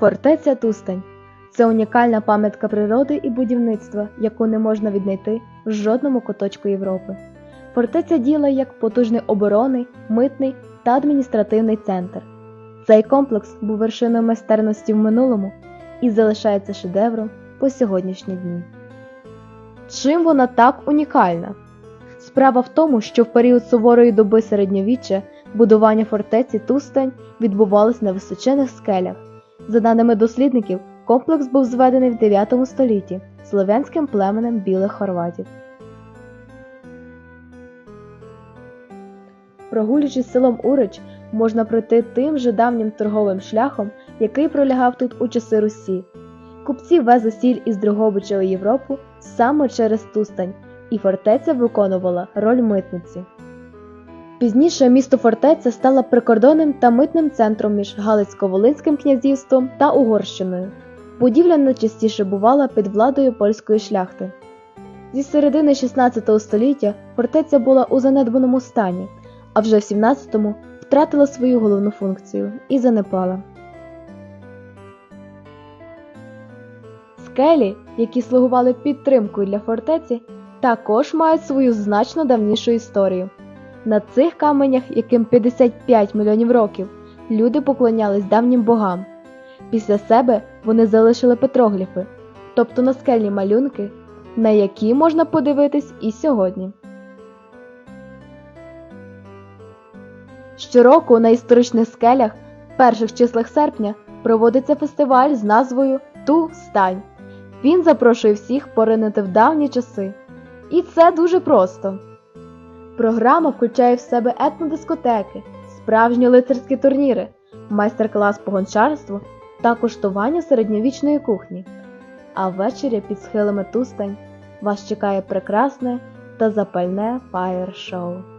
Фортеця Тустань це унікальна пам'ятка природи і будівництва, яку не можна віднайти в жодному куточку Європи. Фортеця діла як потужний оборонний, митний та адміністративний центр. Цей комплекс був вершиною майстерності в минулому і залишається шедевром по сьогоднішні дні. Чим вона так унікальна? Справа в тому, що в період суворої доби середньовіччя будування фортеці Тустань відбувалось на височених скелях. За даними дослідників, комплекс був зведений в 9 столітті слов'янським племенем білих хорватів. Прогулюючись селом Урич, можна пройти тим же давнім торговим шляхом, який пролягав тут у часи Русі. Купці везли сіль із Дрогобича у Європу саме через Тустань, і фортеця виконувала роль митниці. Пізніше місто фортеця стало прикордонним та митним центром між Галицько-Волинським князівством та Угорщиною. Будівля найчастіше бувала під владою польської шляхти. Зі середини 16 століття фортеця була у занедбаному стані, а вже в 17-му втратила свою головну функцію і занепала. Скелі, які слугували підтримкою для фортеці, також мають свою значно давнішу історію. На цих каменях, яким 55 мільйонів років, люди поклонялись давнім богам. Після себе вони залишили петрогліфи, тобто наскельні малюнки, на які можна подивитись і сьогодні. Щороку на історичних скелях в перших числах серпня проводиться фестиваль з назвою Ту Стань. Він запрошує всіх поринути в давні часи. І це дуже просто. Програма включає в себе етнодискотеки, справжні лицарські турніри, майстер-клас по гончарству та куштування середньовічної кухні. А ввечері під схилами Тустань вас чекає прекрасне та запальне фаєр-шоу.